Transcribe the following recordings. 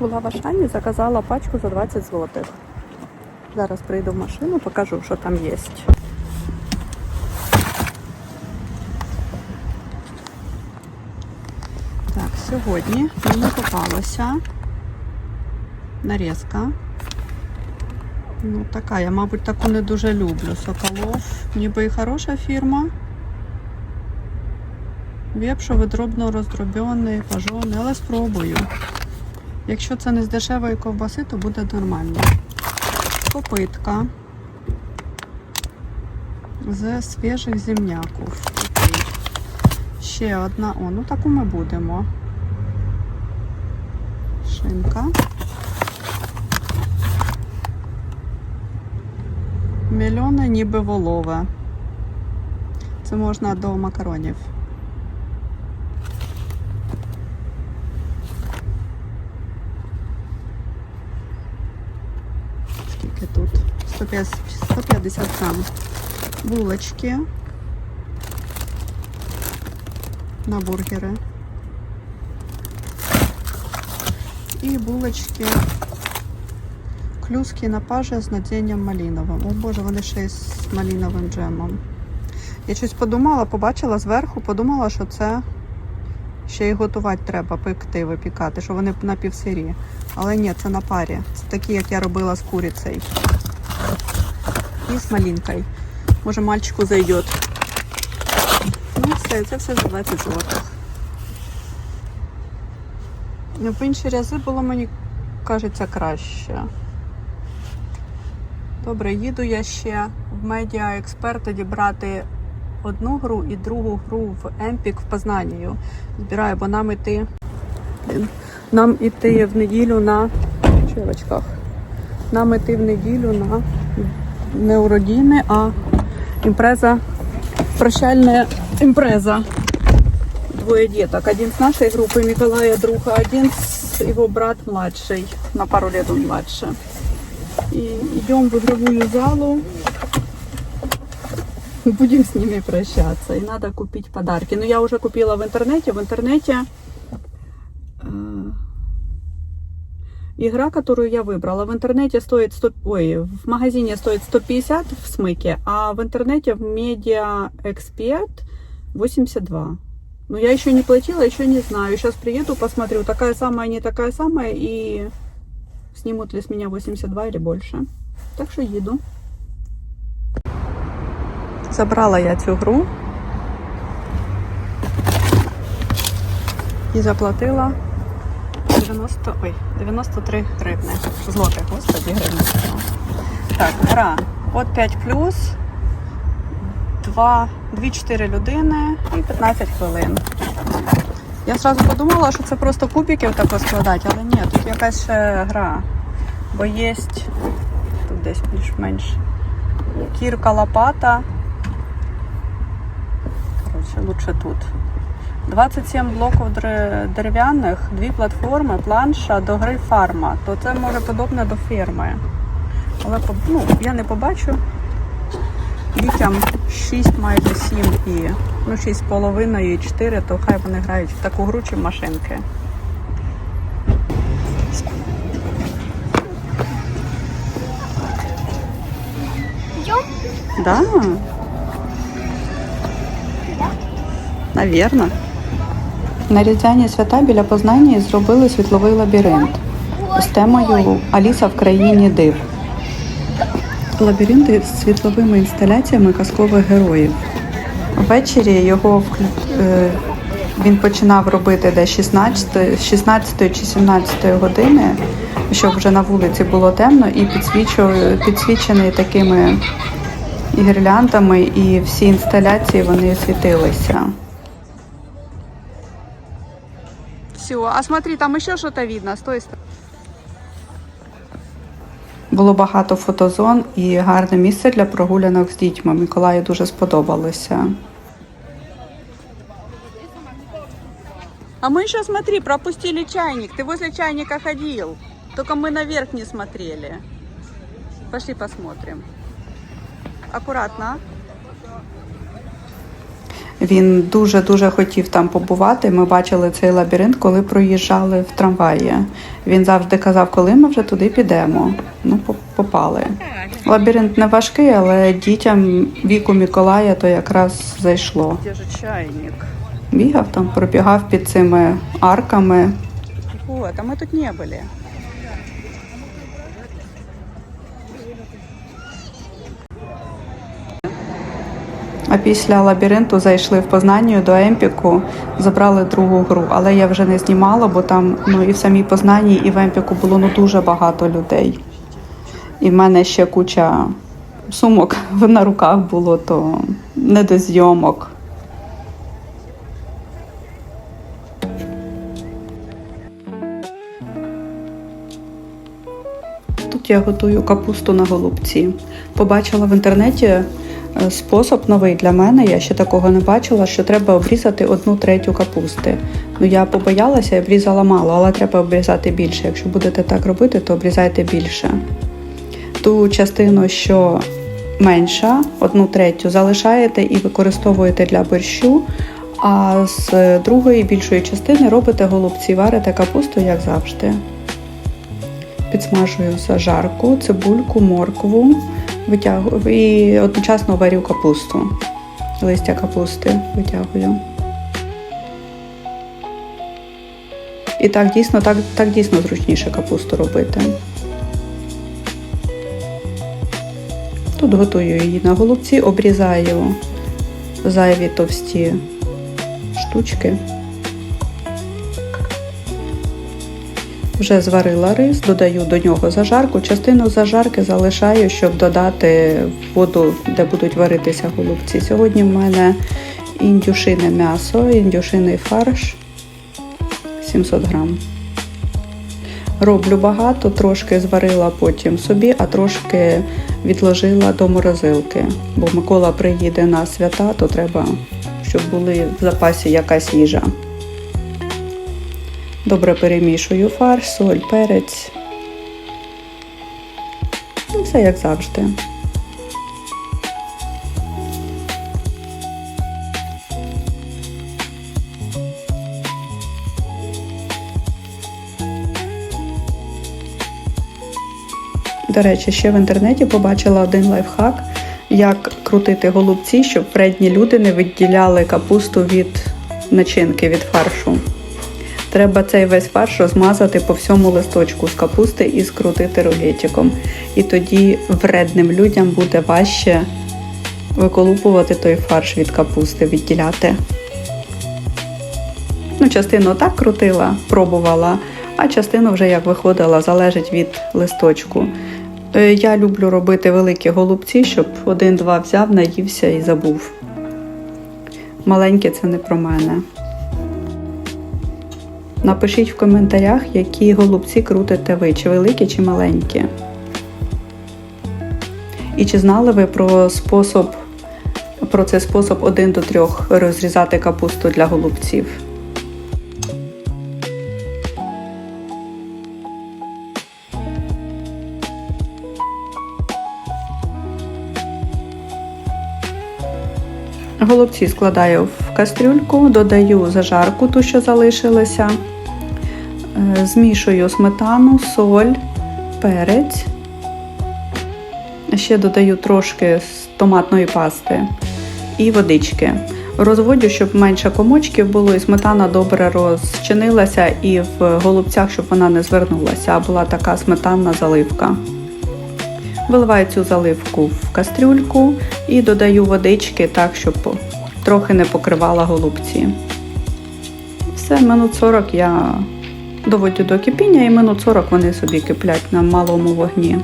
була в Ашані, заказала пачку за 20 злотих. Зараз прийду в машину, покажу, що там є. Так, сьогодні мені попалася нарізка. Ну, така, я, мабуть, таку не дуже люблю. Соколов, ніби і хороша фірма. Вєпшовий дробно роздроблений, пажоний, але спробую. Якщо це не з дешевої ковбаси, то буде нормально. Копитка з свіжих земняків. Такий. Ще одна. О, ну таку ми будемо. Шинка. Мільйони ніби волове. Це можна до макаронів. Скільки тут? 150, 150 грам. Булочки. На бургери. І булочки. Клюски на паже з надінням маліновим. О боже, вони ще й з маліновим джемом. Я щось подумала, побачила зверху, подумала, що це ще й готувати треба, пекти, випікати, що вони на півсирі. Але ні, це на парі. Це такі, як я робила з курицею. І з малинкою. Може, мальчику зайде. Ну, все, це все за 20 злотих. Ну, В інші рази було, мені кажеться, краще. Добре, їду я ще в медіа експерт дібрати одну гру і другу гру в Емпік в Познанію. Збираю, бо нам іти. Нам іти в неділю на червочках. Нам іти в неділю на не уродіни, а імпреза, прощальна імпреза. Двое деток. Один с нашей группы Николая Друга, один с его брат младший, на пару лет он младше. И идем в игровую залу. Будем с ними прощаться. И надо купить подарки. Но я уже купила в интернете. В интернете игра, которую я выбрала, в интернете стоит 100, ой, в магазине стоит 150 в смыке, а в интернете в Media Expert 82. Но я еще не платила, еще не знаю. Сейчас приеду, посмотрю, такая самая, не такая самая, и снимут ли с меня 82 или больше. Так что еду. Забрала я цю гру і заплатила 90, ой, 93 гривни. Злотих, господи, гривни. Так, гра от 5 плюс, 2, 2-4 людини і 15 хвилин. Я одразу подумала, що це просто кубиків тако складати, але ні, тут якась ще гра. Бо є тут десь більш-менш кірка лопата. Коротше, лучше тут. 27 блоків дерев'яних, дві платформи, планша до гри фарма. То це може подобне до ферми. Але ну, я не побачу. Дітям 6, майже 7 і ну, 6,5 і 4, то хай вони грають в таку гру чи в машинки. Да. Навірно. На Різдвяні свята біля Познання зробили світловий лабіринт з темою Аліса в країні див. Лабіринти з світловими інсталяціями казкових героїв. Ввечері його е, він починав робити десь 16, з 16 чи 17 години, щоб вже на вулиці було темно, і підсвічений такими гірляндами, і всі інсталяції вони світилися. Все, а смотри, там ще щось видно з тої сторони. Було багато фотозон і гарне місце для прогулянок з дітьми. Миколаю дуже сподобалося. А мы еще, смотри, пропустили чайник. Ты возле чайника ходил. Только мы наверх не смотрели. Пошли посмотрим. Аккуратно. Він дуже-дуже хотів там побувати. Ми бачили цей лабіринт, коли проїжджали в трамваї. Він завжди казав, коли ми вже туди підемо. Ну, по- попали. Лабіринт не важкий, але дітям віку Миколая то якраз зайшло. Бігав там, пробігав під цими арками. Вот, а мы тут не были. А після лабіринту зайшли в Познанню до Емпіку, забрали другу гру. Але я вже не знімала, бо там ну і в самій Познанні, і в Емпіку було ну дуже багато людей. І в мене ще куча сумок на руках було, то не до зйомок. Тут я готую капусту на голубці. Побачила в інтернеті спосіб новий для мене. Я ще такого не бачила, що треба обрізати одну третю капусти. Ну я побоялася і обрізала мало, але треба обрізати більше. Якщо будете так робити, то обрізайте більше. Ту частину, що менша, одну третю, залишаєте і використовуєте для борщу. А з другої більшої частини робите голубці, варите капусту, як завжди. Підсмажую зажарку, цибульку, моркву витягую і одночасно варю капусту. Листя капусти витягую. І так дійсно, так, так дійсно зручніше капусту робити. Тут готую її на голубці, обрізаю зайві товсті штучки. Вже зварила рис, додаю до нього зажарку. Частину зажарки залишаю, щоб додати воду, де будуть варитися голубці. Сьогодні в мене індюшине м'ясо, індюшиний фарш 700 грам. Роблю багато, трошки зварила потім собі, а трошки відложила до морозилки. Бо Микола приїде на свята, то треба, щоб були в запасі якась їжа. Добре перемішую фарш, соль, перець. Ну, все як завжди. До речі, ще в інтернеті побачила один лайфхак, як крутити голубці, щоб вредні люди не відділяли капусту від начинки, від фаршу. Треба цей весь фарш розмазати по всьому листочку з капусти і скрутити рулетиком. І тоді вредним людям буде важче виколупувати той фарш від капусти, відділяти. Ну, частину так крутила, пробувала, а частину вже як виходила, залежить від листочку. Е, Я люблю робити великі голубці, щоб один-два взяв, наївся і забув. Маленьке це не про мене. Напишіть в коментарях, які голубці крутите ви, чи великі, чи маленькі. І чи знали ви про спосіб, про цей спосіб 1 до 3 розрізати капусту для голубців? Голубці складаю в кастрюльку, додаю зажарку, ту, що залишилася, Е, змішую сметану, соль, перець. Ще додаю трошки з томатної пасти і водички. Розводю, щоб менше комочків було, і сметана добре розчинилася, і в голубцях, щоб вона не звернулася, а була така сметанна заливка. Виливаю цю заливку в кастрюльку і додаю водички так, щоб трохи не покривала голубці. Все, минут 40 я доводю до кипіння і минут 40 вони собі киплять на малому вогні.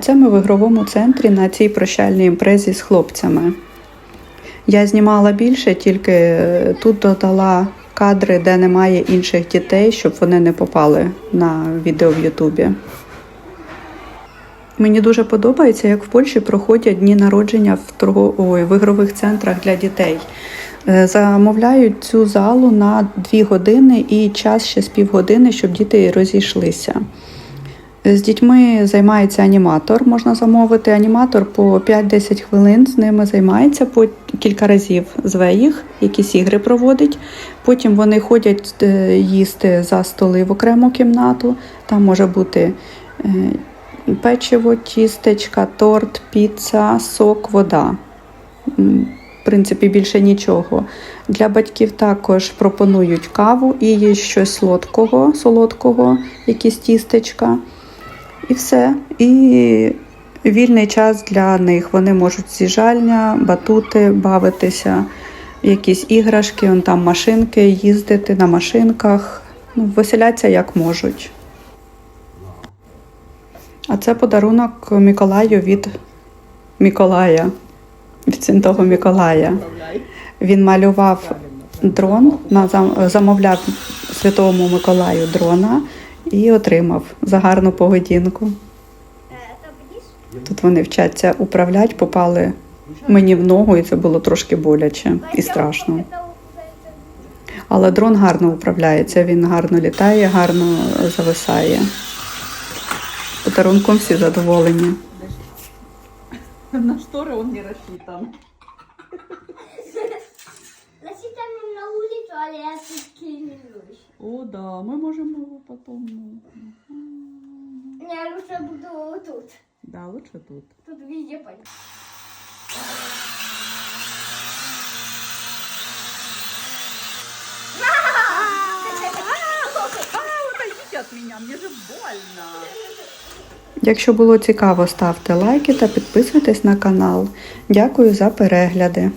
Це ми в ігровому центрі на цій прощальній імпрезі з хлопцями. Я знімала більше, тільки е, тут додала кадри, де немає інших дітей, щоб вони не попали на відео в Ютубі. Мені дуже подобається, як в Польщі проходять дні народження в торго... Ой, в ігрових центрах для дітей. Е, Замовляють цю залу на 2 години і час ще з півгодини, щоб діти розійшлися. З дітьми займається аніматор, можна замовити. Аніматор по 5-10 хвилин з ними займається, по кілька разів зве їх, якісь ігри проводить. Потім вони ходять е, їсти за столи в окрему кімнату. Там може бути е, печиво, тістечка, торт, піца, сок, вода. В принципі, більше нічого. Для батьків також пропонують каву і є щось солодкого, солодкого, якісь тістечка. І все. І вільний час для них. Вони можуть з'їжджальня, батути, бавитися, якісь іграшки, он там машинки, їздити на машинках, ну, веселяться як можуть. А це подарунок Миколаю від Миколая, від Святого Миколая. Він малював дрон, замовляв Святому Миколаю дрона і отримав за гарну поведінку. Это будешь? Тут вони вчаться управляти, попали мені в ногу, і це було трошки боляче і страшно. Это управляется. Але дрон гарно управляється, він гарно літає, гарно зависає. Подарунком всі задоволені. На шторы он не рассчитан. Носить там на улицу, а я тут кинусь. о, да, мы можем его потом... Я лучше буду тут. Да, лучше тут. Тут везде. От же больно. Якщо було цікаво, ставте лайки та підписуйтесь на канал. Дякую за перегляди.